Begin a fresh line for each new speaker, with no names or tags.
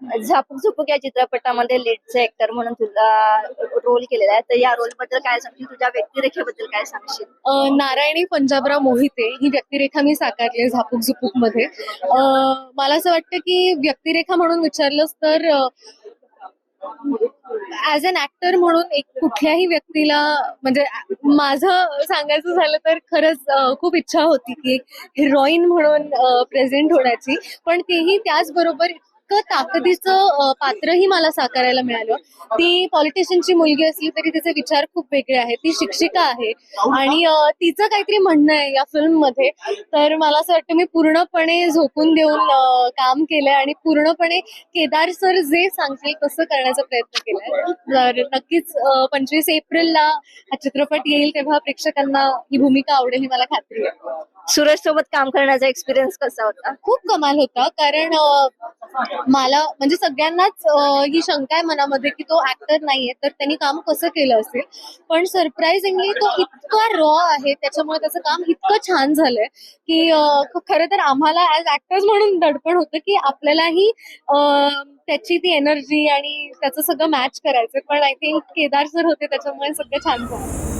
झापूक झुपूक या चित्रपटामध्ये लीडचे ऍक्टर म्हणून तुला रोल केलेला आहे. तर या रोलबद्दल काय सांगशील? तुझ्या व्यक्तिरेखेबद्दल काय सांगशील?
नारायणी पंजाबराव मोहिते ही व्यक्तिरेखा मी साकारली झापूक झुपूकमध्ये मला असं वाटतं की व्यक्तिरेखा म्हणून विचारलंस तर ऍज अन ऍक्टर म्हणून एक कुठल्याही व्यक्तीला म्हणजे माझं सांगायचं झालं तर खरंच खूप इच्छा होती की एक हिरोईन म्हणून प्रेझेंट होण्याची. पण तेही त्याचबरोबर इतकं ताकदीचं पात्रही मला साकारायला मिळालं. ती पॉलिटिशियनची मुलगी असली तरी तिचे विचार खूप वेगळे आहेत. ती शिक्षिका आहे. आणि तिचं काहीतरी म्हणणं आहे या फिल्ममध्ये तर मला असं वाटतं मी पूर्णपणे झोकून देऊन काम केलंय आणि पूर्णपणे केदार सर जे सांगतील तसं करण्याचा प्रयत्न केलाय. तर नक्कीच पंचवीस एप्रिलला हा चित्रपट येईल तेव्हा प्रेक्षकांना ही भूमिका आवडेल ही मला खात्री आहे.
सुरेश सोबत काम करण्याचा एक्सपिरियन्स कसा होता?
खूप कमाल होता कारण मला म्हणजे सगळ्यांनाच ही शंका आहे मनामध्ये की तो ऍक्टर नाहीये तर त्यांनी काम कसं केलं असेल? पण सरप्राईझिंगली तो इतका रॉ आहे त्याच्यामुळे त्याचं काम इतकं छान झालंय की खरं तर आम्हाला ऍज ऍक्टर्स म्हणून दडपण होतं की आपल्यालाही त्याची ती एनर्जी आणि त्याचं सगळं मॅच करायचं पण आय थिंक केदार सर होते त्याच्यामुळे सगळं छान झालं.